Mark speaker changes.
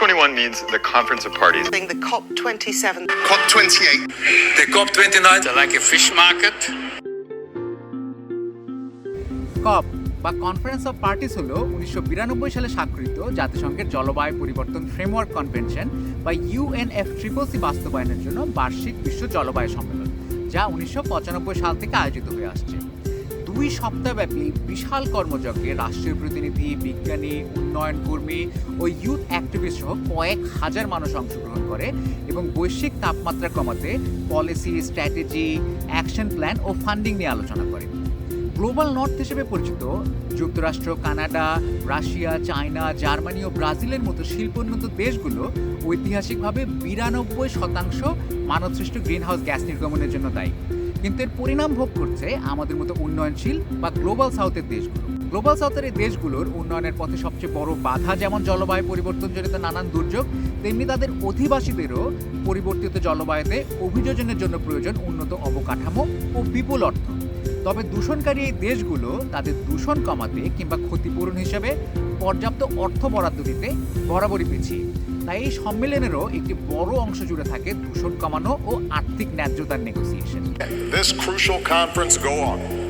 Speaker 1: 21 means the Conference of Parties.
Speaker 2: the COP27
Speaker 3: COP28.
Speaker 4: The COP29 are like a fish market.
Speaker 5: কপ বা conference of parties হলো উনিশশো বিরানব্বই সালে স্বাক্ষরিত জাতিসংঘের জলবায়ু পরিবর্তন ফ্রেমওয়ার্ক কনভেনশন বা ইউএনএফ ট্রিপলসি বাস্তবায়নের জন্য বার্ষিক বিশ্ব জলবায়ু সম্মেলন যা উনিশশো পঁচানব্বই সাল থেকে আয়োজিত হয়ে আসছে দুই সপ্তাহব্যাপী বিশাল কর্মযজ্ঞে রাষ্ট্রীয় প্রতিনিধি, বিজ্ঞানী, উন্নয়ন কর্মী ও ইউথ অ্যাক্টিভিস্ট সহ কয়েক হাজার মানুষ অংশগ্রহণ করে এবং বৈশ্বিক তাপমাত্রা কমাতে পলিসি স্ট্র্যাটেজি অ্যাকশন প্ল্যান ও ফান্ডিং নিয়ে আলোচনা করে। গ্লোবাল নর্থ হিসেবে পরিচিত, যুক্তরাষ্ট্র, কানাডা, রাশিয়া, চায়না, জার্মানি ও ব্রাজিলের মতো শিল্পোন্নত দেশগুলো ঐতিহাসিকভাবে বিরানব্বই শতাংশ মানবসৃষ্ট গ্রিনহাউস গ্যাস নির্গমনের জন্য দায়ী। কিন্তু এর পরিণাম ভোগ করছে আমাদের মতো উন্নয়নশীল বা গ্লোবাল সাউথের দেশগুলো। গ্লোবাল সাউথের এই দেশগুলোর উন্নয়নের পথে সবচেয়ে বড় বাধা যেমন জলবায়ু পরিবর্তন পরিবর্তনজনিত নানান দুর্যোগ, তেমনি তাদের অধিবাসীদেরও পরিবর্তিত জলবায়ুতে অভিযোজনের জন্য প্রয়োজন উন্নত অবকাঠামো ও বিপুল অর্থ। তবে দূষণকারী এই দেশগুলো তাদের দূষণ কমাতে কিংবা ক্ষতিপূরণ হিসেবে পর্যাপ্ত অর্থ বরাদ্দ দিতে বরাবরই পিছিয়ে। তাই এই সম্মেলনেরও একটি বড় অংশ জুড়ে থাকে দূষণ কমানো ও আর্থিক ন্যায্যতার negotiation
Speaker 3: This crucial conference go on.